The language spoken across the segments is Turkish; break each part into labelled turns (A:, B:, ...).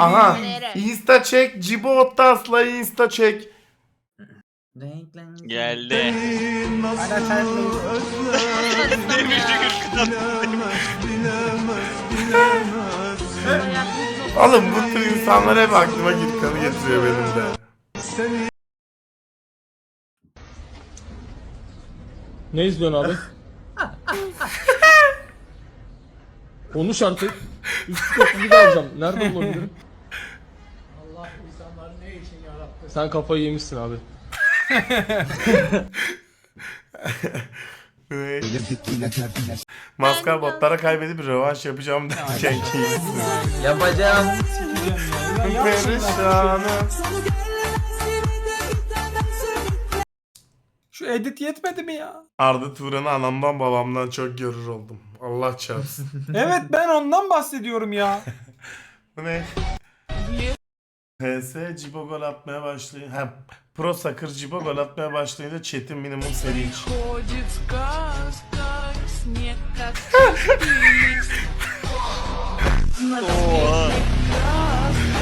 A: Aha. Insta çek. Cibo Ottas'la insta çek.
B: Geldi. Demiş şükür
A: Oğlum bu tür insanlar hep aklıma git kanı getiriyor benim de.
C: Ne izliyorsun abi? Konuş artık. Üst köprüyü de alacağım. Nerede bulabilirim? Allah insanları ne için yarattı? Sen kafayı yemişsin abi.
A: Maskar botlara kaybedip rövanş yapacağım derken keyifsiz.
D: Yapacağım.
A: Perişanım.
E: Şu edit yetmedi mi ya?
A: Arda Turan'ı anamdan babamdan çok görür oldum. Allah çarpsın.
E: Evet ben ondan bahsediyorum ya.
A: Bu ne? PS Cibo gol atmaya başlayınca hem Pro Soccer Cibo gol atmaya başlayınca Çetin minimum sevinç.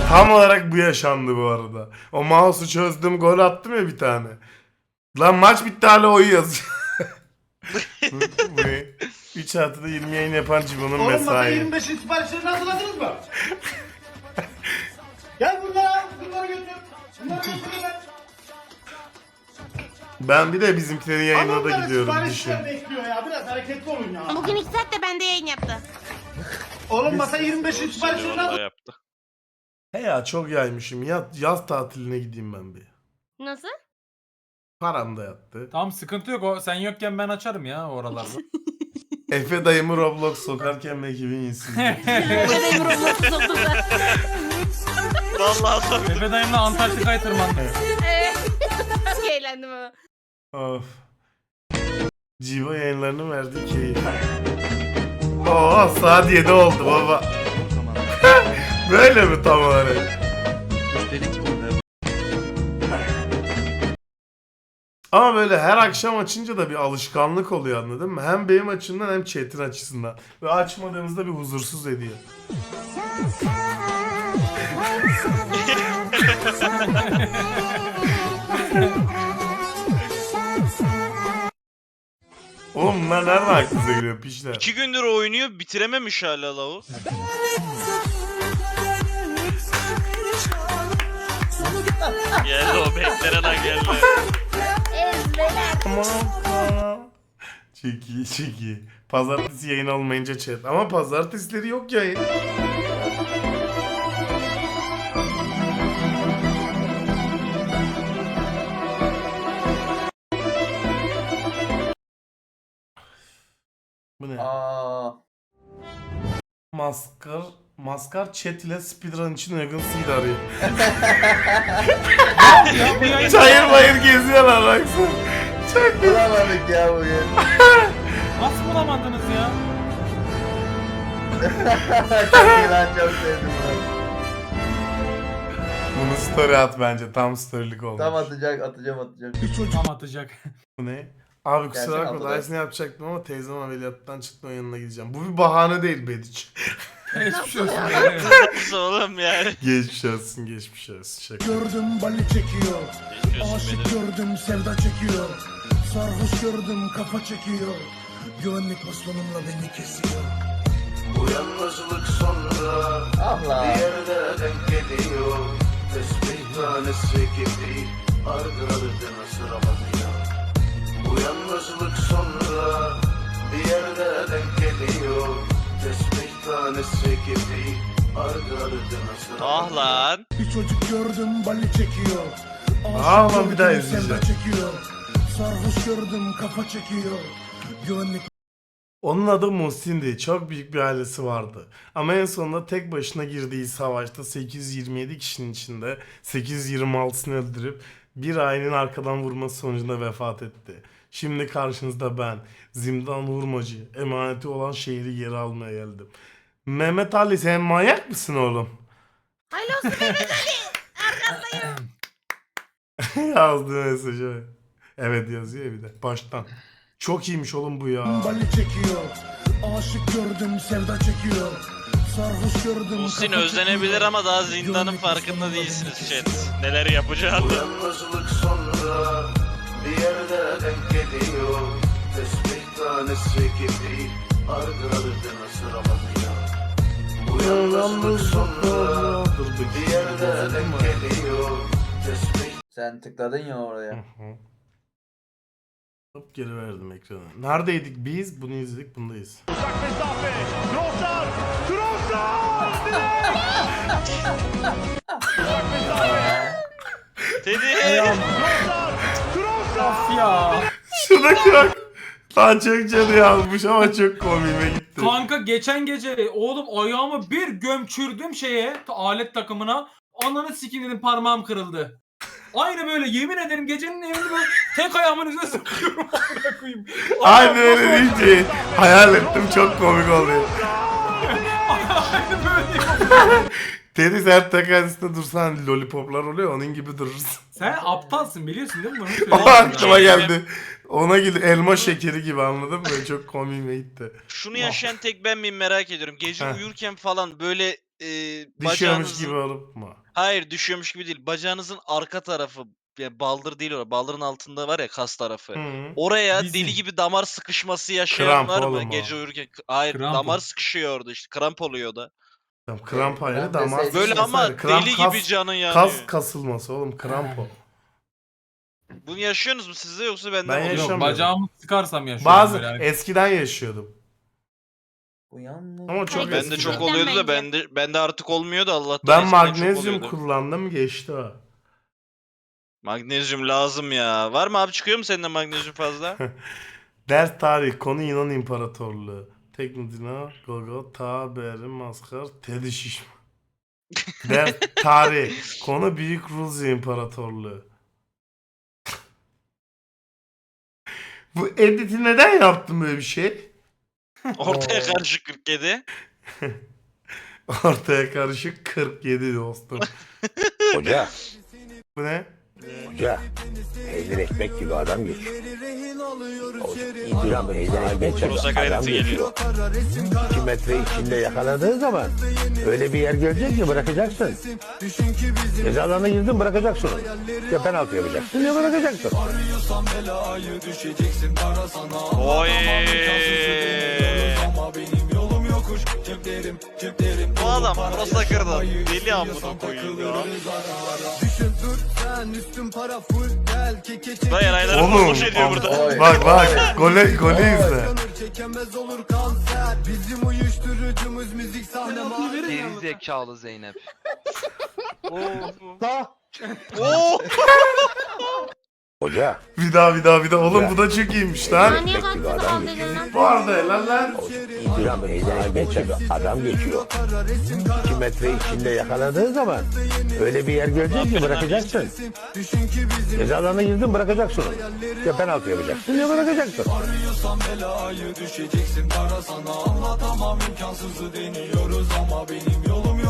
A: Tam olarak bu yaşandı bu arada. O mouse'u çözdüm gol attım ya bir tane. Lan maç bitti hala oyu yazıyor. bu, bu ne? 3 haftada 20 yayın yapan Cibo'nun mesai.
F: 25'in siparişlerini hazırladınız mı? Gel bunları al, bunları götür. Bunları götür lan.
A: Ben bir de bizimkilerin yayınına da gidiyorum düşün.
F: siparişler bekliyor ya. Biraz hareketli olun ya.
G: Bugün iki saatte bende yayın yaptı.
F: Oğlum masa 25'in siparişlerini hazır.
B: O yaptı.
A: He ya çok yaymışım. Ya, yaz tatiline gideyim ben bir.
G: Nasıl?
A: Param da yattı.
E: Tamam sıkıntı yok o sen yokken ben açarım ya oralarda.
A: Efe dayımı Roblox sokarken belki bir insin.
G: Benim Roblox'u soktular.
B: Vallahi tabii.
E: Efe dayımla Antarktika'ya tırmandı.
G: Çok eğlendim ama.
A: of. Civo yayınlarının verdiği keyif. Oo saat 7 oldu baba. Böyle mi tam olarak? Ama böyle her akşam açınca da bir alışkanlık oluyor anladın mı? Hem benim açımdan hem chat'in açısından. Ve açmadığımızda bir huzursuz ediyor. Oğlum bunlar nereden aklınıza geliyor pişler?
B: İki gündür oynuyor bitirememiş hala lavu. geldi o beklenen an geldi.
G: Ezbeler.
A: Aman Allah'ım. Çok iyi çok iyi. Pazartesi yayın olmayınca chat. Ama pazartesileri yok yayın. Bu ne?
D: Aa.
A: Maskar Maskar chat ile speedrun için uygun seed arıyor. Çayır bayır geziyorlar baksana. Çok iyi.
D: Bulamadık ya bugün.
E: nasıl bulamadınız ya?
D: çok iyi lan çok sevdim bunu.
A: Bunu story at bence. Tam storylik olmuş.
D: Tam atacak atacağım atacağım.
E: Tam atacak.
A: Bu ne? Abi kusura
D: Gerçek
A: bakma daha
D: da.
A: iyisini yapacaktım ama teyzem ameliyattan çıktı onun yanına gideceğim. Bu bir bahane değil Bediç.
E: Geçmiş olsun.
B: Nasıl oğlum yani?
A: geçmiş olsun geçmiş olsun. Şaka.
H: Gördüm bali çekiyor Aşık gördüm sevda çekiyor Sarhoş gördüm kafa çekiyor Güvenlik bastonumla beni kesiyor
I: Bu yalnızlık sonra
D: Ah lan.
I: bir yerde denk geliyor Tesbih tanesi gibi ardı ardına sıralanıyor Bu yalnızlık sonra bir yerde denk geliyor Tesbih tanesi gibi
B: Ah lan.
H: Bir çocuk gördüm bali çekiyor
A: Aa, lan bir daha izleyeceğim.
H: çekiyor Sarhoş gördüm kafa çekiyor Güvenlik
A: Onun adı Muhsin'di. Çok büyük bir ailesi vardı. Ama en sonunda tek başına girdiği savaşta 827 kişinin içinde 826'sını öldürüp bir ailenin arkadan vurması sonucunda vefat etti. Şimdi karşınızda ben, Zimdan Hurmacı, emaneti olan şehri geri almaya geldim. Mehmet Ali sen manyak mısın oğlum?
G: Hayırlı olsun Mehmet Ali. Arkandayım.
A: Yazdığı mesajı. Evet yazıyor ya bir de baştan. Çok iyiymiş oğlum bu ya.
H: bali çekiyor Aşık gördüm sevda çekiyor Sarhoş gördüm
B: Muhsin
H: kafa
B: özlenebilir
H: çekiyor.
B: ama daha zindanın
H: Güvenlik
B: farkında değilsiniz chat. Neler yapacağını.
I: yalnızlık sonra bir yerde denk geliyor Tesbih tanesi gibi ardı ardına sıralanıyor Sonra bir geliyor
D: Sen tıkladın ya oraya.
A: Hop geri verdim ekrana. Neredeydik biz? Bunu izledik, bundayız.
B: Teddy.
E: Of ya.
A: Şuradaki bak. Lan çok canı yazmış ama çok komiğime gitti.
E: Kanka geçen gece oğlum ayağımı bir gömçürdüm şeye ta- alet takımına. Ananı sikin dedim parmağım kırıldı. Aynı böyle yemin ederim gecenin evinde böyle tek ayağımın üzerine sıkıyorum. amına koyayım. Ayağım
A: öyle deyince hayal ettim çok komik oluyor.
E: Aynı böyle.
A: Sen takan üstünde dursan lollipoplar oluyor onun gibi durursun.
E: Sen aptalsın biliyorsun değil mi bunu?
A: O aklıma geldi. Ona gibi elma şekeri gibi anladın mı? Çok komiğime gitti.
B: Şunu yaşayan tek ben miyim merak ediyorum. Gece
A: Heh.
B: uyurken falan böyle e,
A: Düşüyormuş
B: bacağınızın...
A: gibi olup mu?
B: Hayır düşüyormuş gibi değil. Bacağınızın arka tarafı ya baldır değil orada. Baldırın altında var ya kas tarafı.
A: Hı.
B: Oraya
E: Bizim.
B: deli gibi damar sıkışması yaşayan
A: Kramp
B: var mı?
A: oğlum o.
B: Gece uyurken. Hayır
E: Kramp
B: damar sıkışıyor orada işte. Kramp oluyor da.
A: Tamam, kramp ayrı
D: Kramp
A: damar
D: deseydin
B: Böyle ama.
A: Kramp
B: deli
A: kas-
B: gibi canın yanıyor.
A: Kas kasılması oğlum kramp o.
B: Bunu yaşıyorsunuz mu siz de yoksa
A: Ben
B: mi oluyor?
E: Yok
A: yaşamıyorum.
E: bacağımı sıkarsam yaşıyorum
A: Bazı
E: böyle.
A: eskiden yaşıyordum.
D: Bu yalnız.
A: Ama çok
G: Hayır,
B: Ben de
A: eskiden.
B: çok oluyordu da bende bende artık olmuyor da Allah'tan.
A: Ben
B: eskiden çok
A: magnezyum
B: oluyordu.
A: kullandım geçti o.
B: Magnezyum lazım ya. Var mı abi çıkıyor mu sende magnezyum fazla?
A: Ders tarih konu Yunan İmparatorluğu. Teknodina, Gogo, Ta, Beri, Maskar, Teddy Şişman. Ders tarih konu Büyük Rusya İmparatorluğu. Bu editi neden yaptım böyle bir şey?
B: Ortaya karşı 47.
A: Ortaya karışık 47 dostum.
J: Hoca,
A: Bu ne?
J: hoca. Peynir ekmek gibi adam geçiyor.
B: Kredisi
J: geçiyor.
B: geliyor.
J: 2 metre içinde yakaladığı zaman öyle bir yer gelecek ki bırakacaksın. Cezalarına girdin bırakacaksın onu. Ya penaltı yapacaksın ya bırakacaksın.
B: Oy. Bu adam prosa kırdı. Deli amına koyayım ya. Da yarayları
A: Oğlum,
B: boş ediyor burada.
A: Bak bak gole, golü izle.
D: Geri zekalı Zeynep.
B: Oo.
J: Hoca,
A: Bir daha bir daha bir daha. Oğlum bu da çok iyiymiş lan.
G: Saniye kaç kaldırdın lan?
A: Bu arada helal lan.
J: peynir ekmek gibi adam geçiyor. 2 metre içinde yakaladığı zaman öyle bir yer gelecek ki bırakacaksın. Cezalarına girdin bırakacaksın onu. Ya penaltı yapacaksın ya bırakacaksın.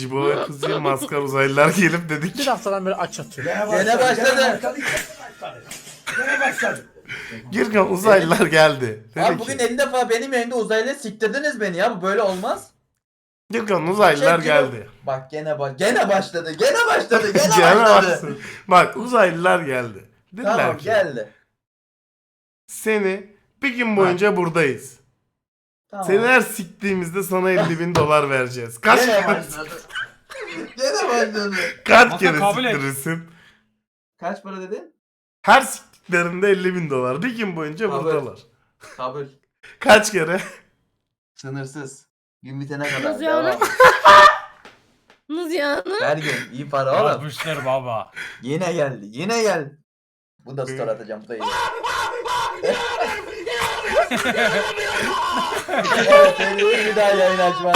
A: Cibo ve kızı maskar uzaylılar gelip dedik ki
C: haftadan beri aç atıyor.
D: Gene başladı.
H: Gene başladı.
A: Girkan uzaylılar geldi. Dedi
D: Abi bugün
A: ki
D: 50 defa benim yayında uzaylıya siktirdiniz beni ya. Bu böyle olmaz.
A: Girkan uzaylılar
D: Şey,
A: geldi.
D: Bak gene baş gene başladı. Gene başladı. Gene,
A: Gene
D: başladı.
A: Bak uzaylılar geldi. Dediler
D: Tamam
A: ki
D: geldi.
A: seni bir gün boyunca buradayız.
D: Tamam.
A: Seni her siktiğimizde sana 50 bin dolar vereceğiz. Kaç
D: Gene
A: kere,
D: başladı. gene başladı.
A: kaç kere
E: kabul et.
A: siktirirsin?
D: Kaç para dedin?
A: Her siktiklerinde 50 bin dolar. Bir gün boyunca
D: Kabul.
A: buradalar.
D: Kabul.
A: Kaç kere?
D: Sınırsız. Gün bitene kadar.
G: Nasıl yani?
D: Devam.
G: Yani?
D: Her gün. iyi para oğlum.
E: Yazmışlar baba.
D: Yine geldi. Yine geldi. Bu da story atacağım. Bu da iyi. Seni bir daha yayın açma.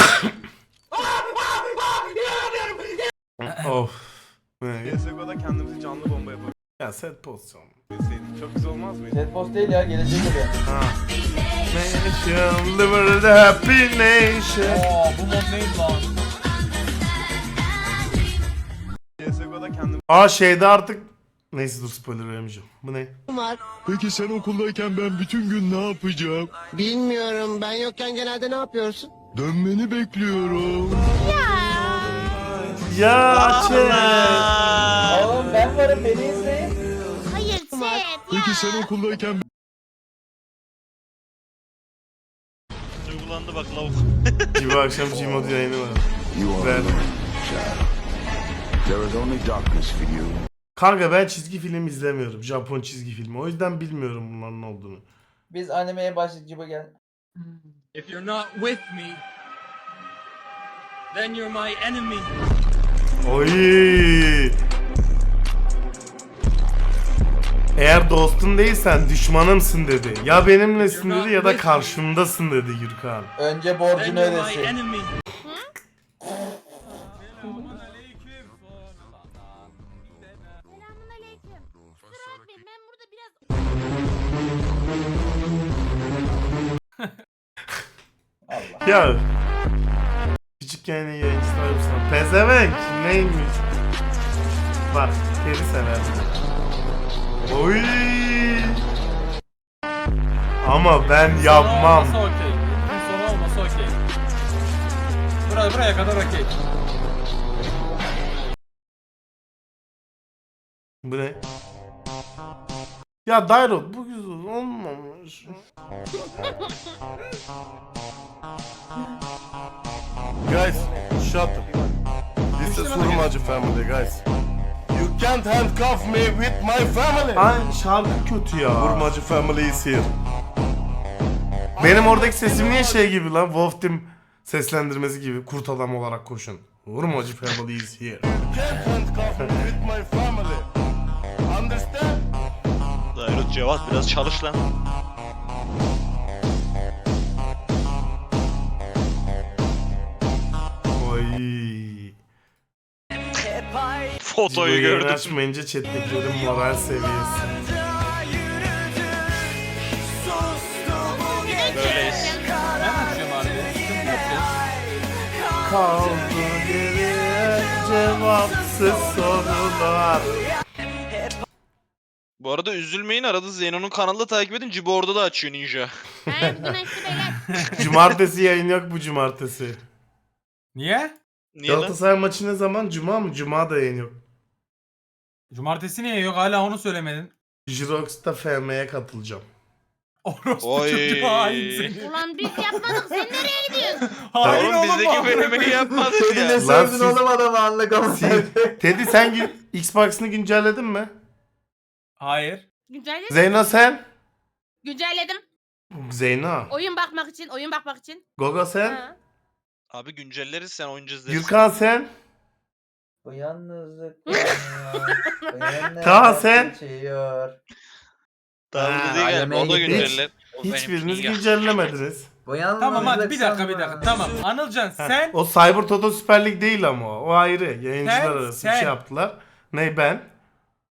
A: of. Ne?
I: CSGO'da kendimizi canlı bomba yapabiliriz.
A: Ya set pozisyon.
I: Çok güzel olmaz mıydı?
D: Set post değil ya gelecek oluyor.
A: Ha. Nation, live the happy nation.
E: Aa bu mod neydi lan?
I: CSGO'da kendimizi
A: Aa şeyde artık Neyse dur spoiler vermeyeceğim. Bu ne?
H: Peki sen okuldayken ben bütün gün ne yapacağım?
J: Bilmiyorum ben yokken genelde ne yapıyorsun?
H: Dönmeni bekliyorum.
A: Ya şey.
D: Oğlum ben varım beni izleyin.
G: Hayır chat
H: Peki sen okuldayken
B: Duygulandı bak lavuk.
A: Gibi akşam Gmod yayını var. Ver.
H: There is only darkness for you.
A: Kanka ben çizgi film izlemiyorum. Japon çizgi filmi. O yüzden bilmiyorum bunların ne olduğunu.
D: Biz animeye başladık Cibo gel.
E: If you're not with me, then you're my enemy.
A: Oy. Eğer dostum değilsen düşmanımsın dedi. Ya benimlesin dedi ya da karşımdasın dedi Gürkan.
D: Önce borcunu ödesin.
E: enemy.
A: Ya. Küçükken iyi yayıncılar mısın? Pezevenk neymiş? Bak geri sever. Oy. Ama ben yapmam.
E: Sonu olmasa okey. Sonu olmasa okey. Buraya, buraya kadar okey.
A: Bu ne? Ya Dairot bu güzel olmamış.
I: Guys, shut up. This is Hurmacı family guys. You can't handcuff me with my family.
A: Ay şarkı kötü ya.
I: Hurmacı family is here.
A: Benim oradaki sesim niye şey gibi lan? Wolf Team seslendirmesi gibi kurt adam olarak koşun. Vurmacı family is here.
I: You can't handcuff me with my family. Understand?
B: Dairut Cevat biraz çalış lan. Fotoyu
A: Yayını
B: gördüm.
A: açmayınca chat'tekilerin moral seviyesi.
B: Böyleyiz.
E: Ben açıyorum abi. Sıkıntı yok ya.
A: Kaldı geriye cevapsız sorular.
B: Bu arada üzülmeyin arada Zeyno'nun kanalını takip edin. Cibo orada da açıyor Ninja.
G: Ben bugün açtı beyler.
A: Cumartesi yayın yok bu cumartesi.
E: Niye?
B: Niye lan?
A: Galatasaray maçı ne zaman? Cuma mı? Cuma da yayın yok.
E: Cumartesi niye yok? Hala onu söylemedin.
A: Jirox'ta FM'ye katılacağım.
E: Orospu
B: Oy.
E: çocuğu hainsin.
G: Ulan biz yapmadık sen nereye gidiyorsun?
E: Hain
B: Oğlum
E: oğlum
B: bizdeki
E: bu.
B: bölümü yapmaz
D: Teddy
B: ya.
D: ne
A: Lan
D: sövdün
A: siz-
D: oğlum adamı ama.
A: Teddy sen gün Xbox'ını güncelledin mi?
E: Hayır.
G: Güncelledim.
A: Zeyno sen?
G: Güncelledim.
A: Zeyno.
G: Oyun bakmak için, oyun bakmak için.
A: Gogo sen?
G: Ha.
B: Abi güncelleriz sen oyuncu izlersin.
A: Gürkan sen?
D: Bu yalnızlık yanıyor.
A: Kaan sen?
D: Geçiyor.
B: Daha
A: Ha,
B: hızlı değil galiba. O da
D: alemeye gittik.
B: günceller.
A: Hiçbiriniz güncellemediniz.
D: Bu yalnızlık
E: Tamam hadi bir dakika bir dakika. Tamam. Anılcan sen
A: O Cyber Toto Süper Lig değil ama o. O ayrı. Yayıncılar
E: Sen-
A: arası bir
E: sen.
A: şey yaptılar. Ne ben?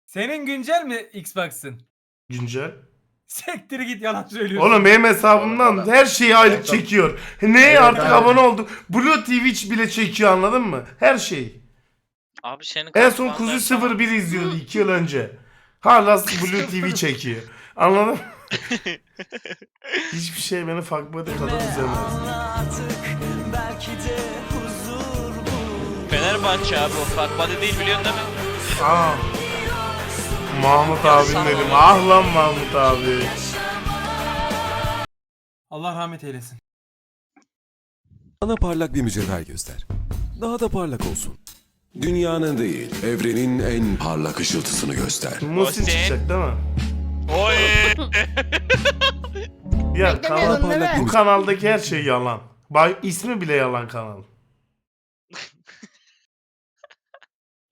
E: senin güncel mi Xbox'ın?
A: Güncel.
E: Sektir git yalan söylüyorsun.
A: Oğlum benim hesabımdan her şeyi aylık çekiyor.
D: Evet,
A: artık
D: abi.
A: abone olduk. Blue Twitch bile çekiyor anladın mı? Her şeyi.
B: Abi senin
A: En son Kuzu
B: dersen-
A: 01 izliyordu 2 yıl önce. Hala Blue TV çekiyor. Anladın mı? Hiçbir şey beni fuckbody kadar üzemez.
B: Fenerbahçe abi o buddy değil biliyorsun değil mi?
A: Aa. Mahmut abim dedim. Ah lan Mahmut abi.
E: Allah rahmet eylesin.
K: Bana parlak bir mücevher göster. Daha da parlak olsun. Dünyanın değil, evrenin en parlak ışıltısını göster.
A: Musin
B: Hüseyin.
A: çıkacak değil mi?
B: Oy!
A: Ya kanal,
K: parlak bir
A: bu kanaldaki her şey yalan. Bak ismi bile yalan kanal.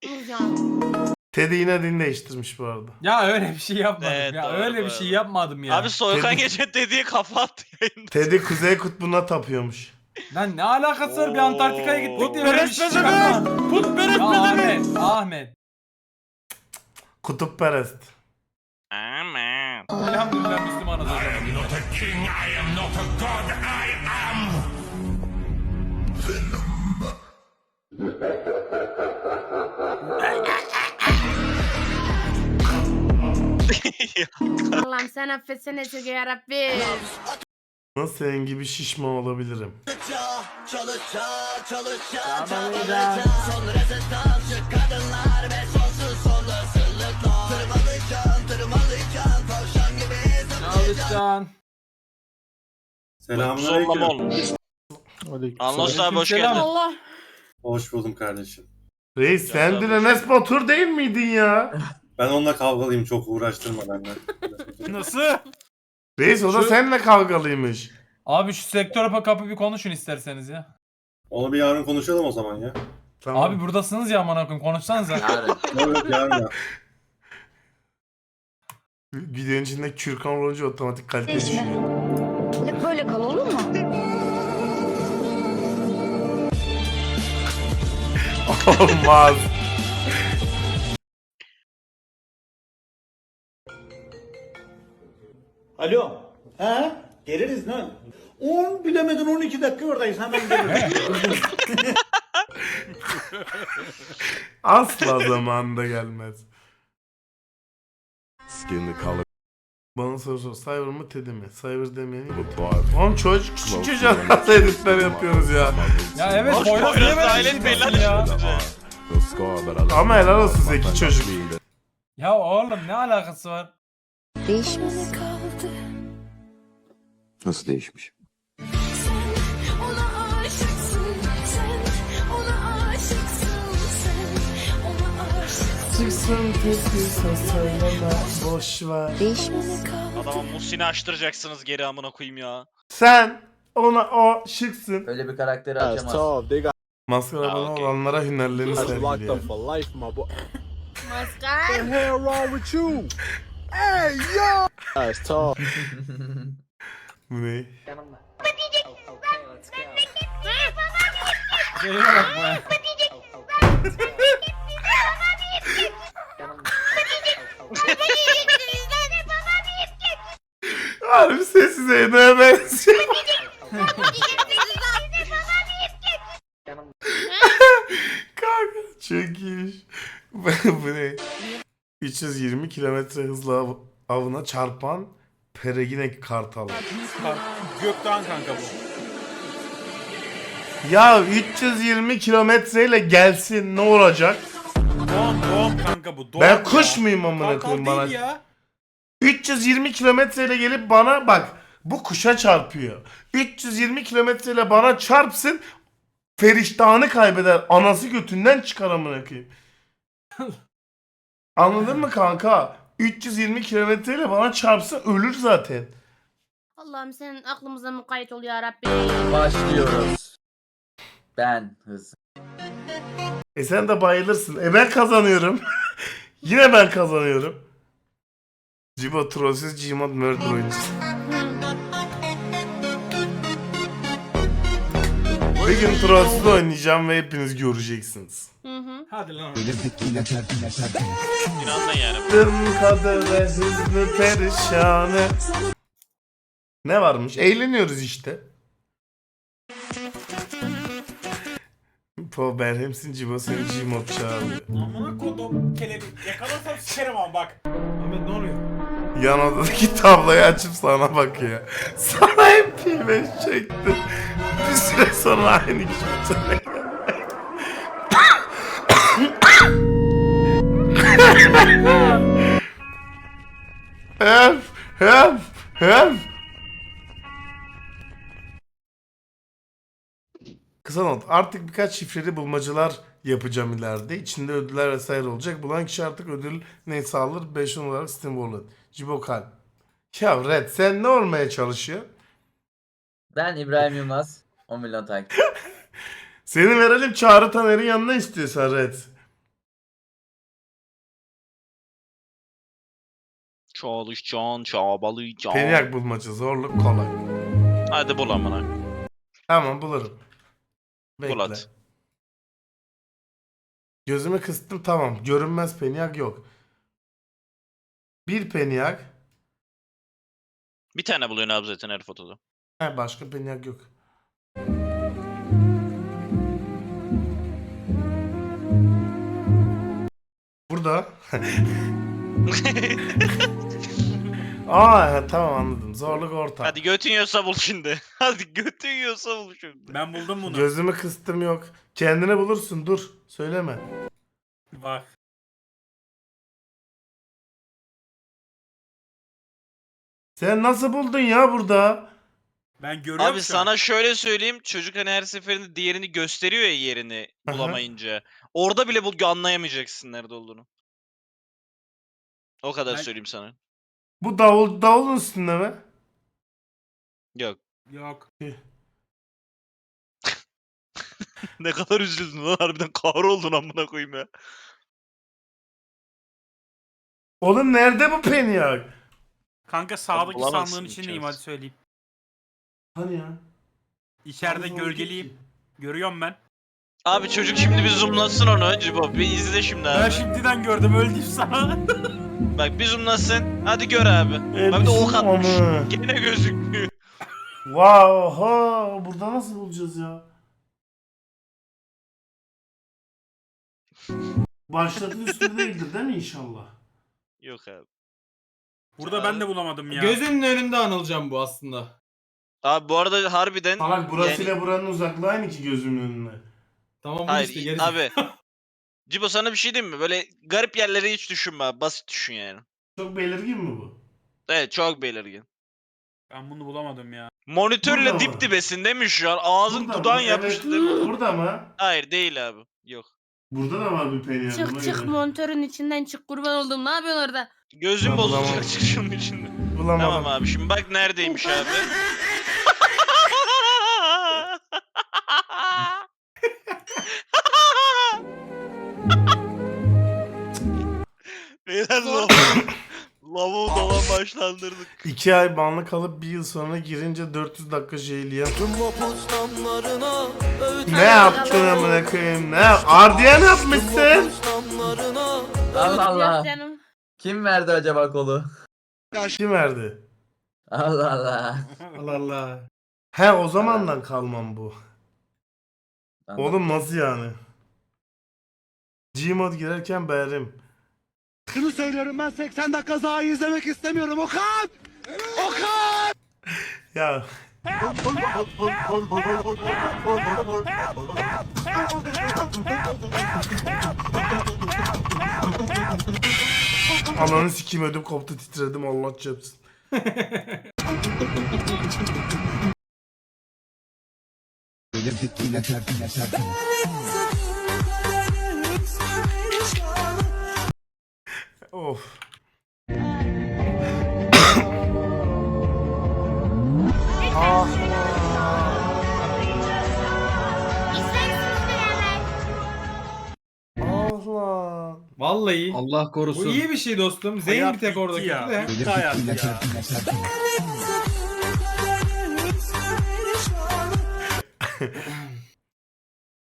G: Nurcan.
A: Teddy yine din değiştirmiş bu arada.
E: Ya öyle bir şey yapmadım
B: Evet,
E: ya.
B: doğru,
E: öyle bir
B: doğru.
E: şey yapmadım ya.
B: Abi Soykan
A: Dedim.
B: gece dediği kafa attı yayında.
A: Teddy Kuzey Kutbu'na tapıyormuş.
E: Lan ne alakası var bir Antarktika'ya gittik diye böyle bir şey çıkarma.
B: Put
E: Ya Ahmet, Ahmet.
A: Kutupperest.
B: Aman.
E: Elhamdülillah Müslümanız hocam.
G: Allah'ım sen affetsene çocuğu yarabbim.
A: Nasıl senin gibi şişman olabilirim?
E: Çalışcan.
B: Zorlama olmuş. Anlos abi hoş
E: Aleykümselam.
B: geldin.
G: Allah.
L: Hoş buldum kardeşim.
A: Reis sen dün Enes Batur değil miydin ya?
L: Ben onunla kavgalıyım çok uğraştırma benden.
E: Nasıl?
A: Reis o da
E: Şu-
A: seninle kavgalıymış.
E: Abi şu sektör kapı bir konuşun isterseniz ya.
L: Onu bir yarın konuşalım o zaman ya.
A: Tamam.
E: Abi buradasınız ya amına koyayım konuşsanıza.
L: Evet yarın ya.
A: Videonun içinde Kürkan olunca otomatik kalite düşüyor.
G: Böyle kal olur mu?
A: Olmaz.
F: Alo. He? Geliriz ne? 10 bilemedin 12 dakika oradayız hemen geliriz.
A: Asla zamanında gelmez.
I: Skin the color
A: Bana soru sor. Cyber mı Teddy mi? Cyber
I: the bar.
A: Oğlum çocuk küçük çocuğa nasıl editler yapıyoruz ya.
E: Ya evet
B: Boş
E: Poyraz
B: Poyraz
E: bir şey
B: belli
E: ya?
A: Ama helal olsun zeki çocuk.
E: Ya oğlum ne alakası var?
G: Değişmedi Ona aşıksın.
A: Çıksın söyleme. Boş ver.
G: Değişmedi kaldı.
B: Adama Muhsin'i açtıracaksınız geri amına koyayım ya.
A: Sen ona o şıksın.
D: Öyle bir karakteri açamaz.
A: Maskara
B: Ha,
A: bana
B: okey.
A: olanlara hünerlerini sergiliyor.
G: Maskar.
A: Bu ne?
E: Şeye bak be.
A: Harbi sessiz Eyna'ya benziyor. Kanka çok iyiymiş. Bu ne? 320 kilometre hızla av- avına çarpan Peregine kartal.
F: Gökten kanka bu.
A: Ya 320 kilometreyle gelsin ne olacak?
F: Doğum doğum kanka bu. Doğum
A: Ben kuş muyum amına koyayım bana?
F: ya.
A: 320 kilometreyle gelip bana bak bu kuşa çarpıyor. 320 kilometreyle bana çarpsın feriştahını kaybeder. Anası götünden çıkar amına koyayım. Anladın mı kanka? 320 kilometreyle bana çarpsın ölür zaten.
G: Allah'ım senin aklımıza mukayyet ol ya Rabbim.
D: Başlıyoruz. Ben hız.
A: E sen de bayılırsın. E ben kazanıyorum. Yine ben kazanıyorum. Cibo Trollsüz Gmod Murder oyuncusu. Bir gün Trollsüz oynayacağım ve hepiniz göreceksiniz.
G: Hı hı.
E: Hadi lan.
B: İnanın yani.
A: Dın kader ve hızlı perişanı. Ne varmış? Eğleniyoruz işte. Po Berhemsin Cibo seni Gmod çağırıyor.
F: Amına kodum kelebek. Yakalarsam sikerim ama bak.
E: Ahmet ne oluyor?
A: Yan odadaki tabloyu açıp sana bakıyor. Sana hep P5 çekti. Bir süre sonra aynı kişi Hep, hep, hep. Kısa not. Artık birkaç şifreli bulmacalar yapacağım ileride. İçinde ödüller vesaire olacak. Bulan kişi artık ödül neyse alır. 5 olarak Steam Wallet. Cibokal. Ya Red sen ne olmaya çalışıyor?
D: Ben İbrahim Yılmaz. 10 milyon takip.
A: Seni verelim Çağrı Taner'in yanına istiyorsan Red.
B: Çalışcan, çabalıcan.
A: Peniyak bulmaca zorluk kolay.
B: Hadi bul amına.
A: Tamam bulurum. Bekle.
B: Bulat.
A: Gözümü kıstım tamam. Görünmez peniyak yok. Bir penyak.
B: Bir tane buluyorsun abi zaten her fotoda.
A: He başka penyak yok. Burada. Aa tamam anladım. Zorluk orta.
B: Hadi götün yiyorsa bul şimdi. Hadi götün yiyorsa bul şimdi.
E: Ben buldum bunu.
A: Gözümü kıstım yok. Kendine bulursun dur. Söyleme.
E: Bak.
A: Sen nasıl buldun ya burada?
E: Ben görüyorum
B: Abi sana şöyle söyleyeyim. Çocuk hani her seferinde diğerini gösteriyor ya yerini
A: Aha.
B: bulamayınca. Orada bile bul anlayamayacaksın nerede olduğunu. O kadar
E: Ben-
B: söyleyeyim sana.
A: Bu davul davulun üstünde mi?
B: Yok.
E: Yok.
B: ne kadar üzüldün lan harbiden kahroldun amına koyayım ya.
A: Oğlum nerede bu penyak?
E: Kanka
B: sağdaki bulamazsın sandığın
E: içindeyim
B: içerisi.
E: söyleyeyim.
A: Hani ya?
E: İçeride
A: Abi,
E: gölgeliyim. Görüyorum ben.
B: Abi çocuk şimdi bir zoomlasın onu Cibo. Bir izle şimdi abi.
E: Ben şimdiden gördüm öldüm sana.
B: Bak bir zoomlasın. Hadi gör abi.
A: E,
B: Bak bir de ok atmış. Gene gözükmüyor.
A: Wow, ha, burada nasıl bulacağız ya? Başlatın üstünde değildir değil mi inşallah?
B: Yok abi.
E: Burada ben de bulamadım ya.
C: Gözünün önünde anılacağım bu aslında.
B: Abi bu arada harbiden
A: Salak burasıyla
B: yani-
A: buranın uzaklığı aynı ki gözümün önüne.
C: Tamam bu
B: Hayır
C: işte gerisi.
B: abi. Cibo sana bir şey diyeyim mi? Böyle garip yerlere hiç düşünme abi. Basit düşün yani.
A: Çok belirgin mi bu?
B: Evet çok belirgin.
E: Ben bunu bulamadım ya.
B: Monitörle
A: Burada
B: dip
A: mı?
B: dibesin değil mi şu an? Ağzın
A: Burada
B: dudağın
A: mı?
B: yapıştı
A: Evet,
B: değil mi?
A: Burada mı?
B: Hayır değil abi. Yok.
A: Burada da var bir penyak.
G: Çık
A: buna
G: çık
A: göre.
G: monitörün içinden çık kurban oldum. Ne yapıyorsun orada?
B: Gözün
A: Ben
B: bozulacak
A: bulamadım.
B: çık şunun içinde.
A: Bulamadım.
B: Tamam abi şimdi bak neredeymiş abi. Beyler lavuğu, lavuğu dolan başlandırdık.
A: İki ay banlı kalıp bir yıl sonra girince 400 dakika jeyliyen. ne yaptın amına koyayım? Ne yap? Ardiyan yapmışsın.
D: Allah Allah.
G: Canım.
D: Kim verdi acaba kolu?
A: Kim verdi?
D: Allah Allah.
C: Allah Allah.
A: He o zamandan kalmam bu.
D: Anladım.
A: Oğlum nasıl yani? Gmod girerken beğerim.
H: Şunu söylüyorum ben 80 dakika daha izlemek istemiyorum Okan! Okan!
A: Ya Ananı sikeyim ödüm koptu titredim Allah çarpsın.
G: İsterseniz beraber.
A: ah lan.
C: Vallahi.
E: Allah
C: Bu iyi bir şey dostum. Zeyn bir tek oradaki
E: ya.
C: de.
E: Bitti hayat ya.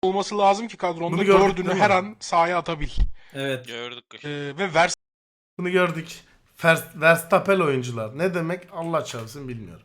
H: Olması lazım ki kadronda
A: Bunu gördük
H: dördünü
A: değil mi?
H: her an sahaya atabil.
C: Evet.
B: Gördük.
H: Ee, ve Vers
A: Bunu gördük. Vers- Verstappen oyuncular. Ne demek Allah çarpsın bilmiyorum.